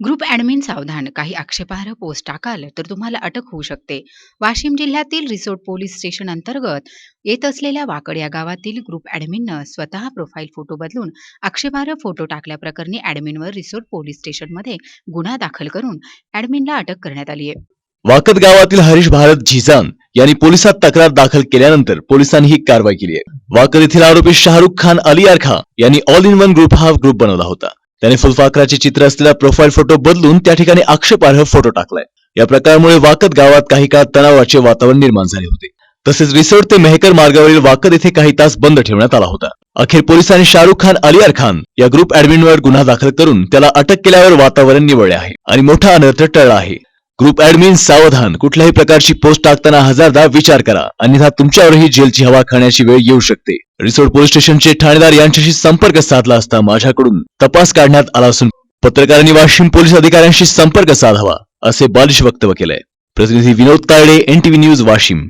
Group admin सावधान. काही आक्षेपार्ह पोस्ट टाकाल तर तुम्हाला अटक होऊ शकते. वाशिम जिल्ह्यातील रिसोर्ट पोलीस स्टेशन अंतर्गत येत असलेल्या वाकड या गावातील ग्रुप ॲडमिननं स्वतः प्रोफाईल फोटो बदलून आक्षेपार्ह फोटो टाकल्याप्रकरणी ॲडमिनवर रिसोर्ट पोलीस स्टेशनमध्ये गुन्हा दाखल करून ॲडमिनला अटक करण्यात आली आहे वाकद गावातील हरीश भारत झिजान यांनी पोलिसात तक्रार दाखल केल्यानंतर पोलिसांनी ही कारवाई केली आहे. वाकद येथील आरोपी शाहरुख खान अली खान यांनी ऑल इन वन ग्रुप हा ग्रुप बनवला होता. त्याने फुलफाखराचे चित्र असलेला प्रोफाईल फोटो बदलून त्या ठिकाणी आक्षेपार्ह फोटो टाकलाय. या प्रकारामुळे वाकद गावात काही काळ तणावाचे वातावरण निर्माण झाले होते. तसेच रिसोड ते मेहकर मार्गावरील वाकद येथे काही तास बंद ठेवण्यात आला होता. अखेर पोलिसांनी शाहरुख खान अलियार खान या ग्रुप ऍडमिनवर गुन्हा दाखल करून त्याला अटक केल्यावर वातावरण निवळले आहे आणि मोठा अनर्थ टळला आहे. ग्रुप ऍडमिन सावधान. कुठल्याही प्रकारची पोस्ट टाकताना हजारदा विचार करा. अन्यथा तुमच्यावरही जेलची हवा खाण्याची वेळ येऊ शकते. रिसोड पोलीस स्टेशनचे ठाणेदार यांच्याशी संपर्क साधला असता माझ्याकडून तपास काढण्यात आला असून पत्रकारांनी वाशिम पोलीस अधिकाऱ्यांशी संपर्क साधावा असे बालिश वक्तव्य केलंय. प्रतिनिधी विनोद तायडे एनटीव्ही न्यूज वाशिम.